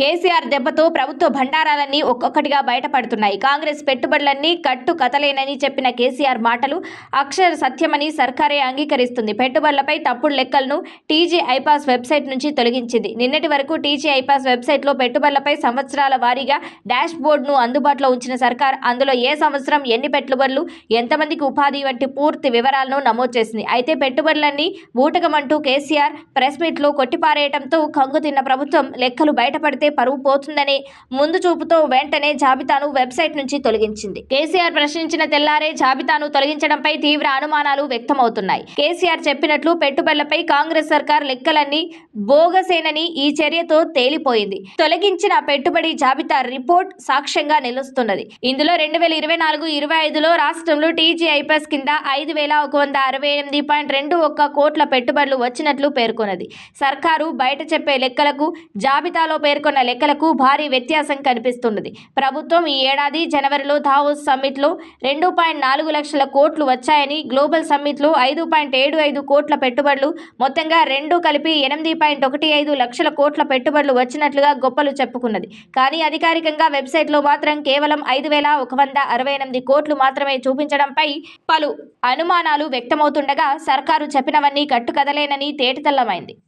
కేసీఆర్ దెబ్బతో ప్రభుత్వ భండారాలన్నీ ఒక్కొక్కటిగా బయటపడుతున్నాయి. కాంగ్రెస్ పెట్టుబడులన్నీ కట్టు కథలేనని చెప్పిన కేసీఆర్ మాటలు అక్షర సత్యమని సర్కారే అంగీకరిస్తుంది. పెట్టుబడులపై తప్పుడు లెక్కలను టీజీ ఐపాస్ వెబ్సైట్ నుంచి తొలగించింది. నిన్నటి వరకు టీజీ ఐపాస్ వెబ్సైట్లో పెట్టుబడులపై సంవత్సరాల వారీగా డాష్ బోర్డును అందుబాటులో ఉంచిన సర్కార్ అందులో ఏ సంవత్సరం ఎన్ని పెట్టుబడులు ఎంతమందికి ఉపాధి వంటి పూర్తి వివరాలను నమోదు చేసింది. అయితే పెట్టుబడులన్నీ బూటకమంటూ కేసీఆర్ ప్రెస్ మీట్లో కొట్టిపారేయడంతో కంగుతిన్న ప్రభుత్వం లెక్కలు బయటపడితే పరువు పోతుందనే ముందు చూపుతో వెంటనే జాబితాను వెబ్సైట్ నుంచి తొలగించింది. కేసీఆర్ ప్రశ్నించిన తెల్లారే జాబితాను తొలగించడంపై తీవ్ర అనుమానాలు వ్యక్తమవుతున్నాయి. కేసీఆర్ చెప్పినట్లు పెట్టుబడులపై కాంగ్రెస్ సర్కార్ లెక్కలన్నీ బోగసేనని ఈ చర్యతో తేలిపోయింది. తొలగించిన పెట్టుబడి జాబితా రిపోర్ట్ సాక్ష్యంగా నిలుస్తున్నది. ఇందులో రెండు వేల ఇరవై నాలుగు ఇరవై ఐదులో రాష్ట్రంలో టీజీ కింద ఐదు వేల ఒక వంద అరవై ఎనిమిది పాయింట్ రెండు ఒక్క కోట్ల పెట్టుబడులు వచ్చినట్లు పేర్కొన్నది. సర్కారు బయట చెప్పే లెక్కలకు జాబితాలో పేర్కొన్న లెక్కలకు భారీ వ్యత్యాసం కనిపిస్తున్నది. ప్రభుత్వం ఈ ఏడాది జనవరిలో దావోస్ సమ్మిట్లో రెండు పాయింట్ నాలుగు లక్షల కోట్లు వచ్చాయని గ్లోబల్ సమ్మిట్లో ఐదు పాయింట్ ఏడు ఐదు కోట్ల పెట్టుబడులు మొత్తంగా రెండు కలిపి ఎనిమిది పాయింట్ ఒకటి ఐదు లక్షల కోట్ల పెట్టుబడులు వచ్చినట్లుగా గొప్పలు చెప్పుకున్నది. కానీ అధికారికంగా వెబ్సైట్లో మాత్రం కేవలం ఐదు వేల ఒక వంద అరవై ఎనిమిది కోట్లు మాత్రమే చూపించడంపై పలు అనుమానాలు వ్యక్తమవుతుండగా సర్కారు చెప్పినవన్నీ కట్టుకదలేనని తేటతెల్లమైంది.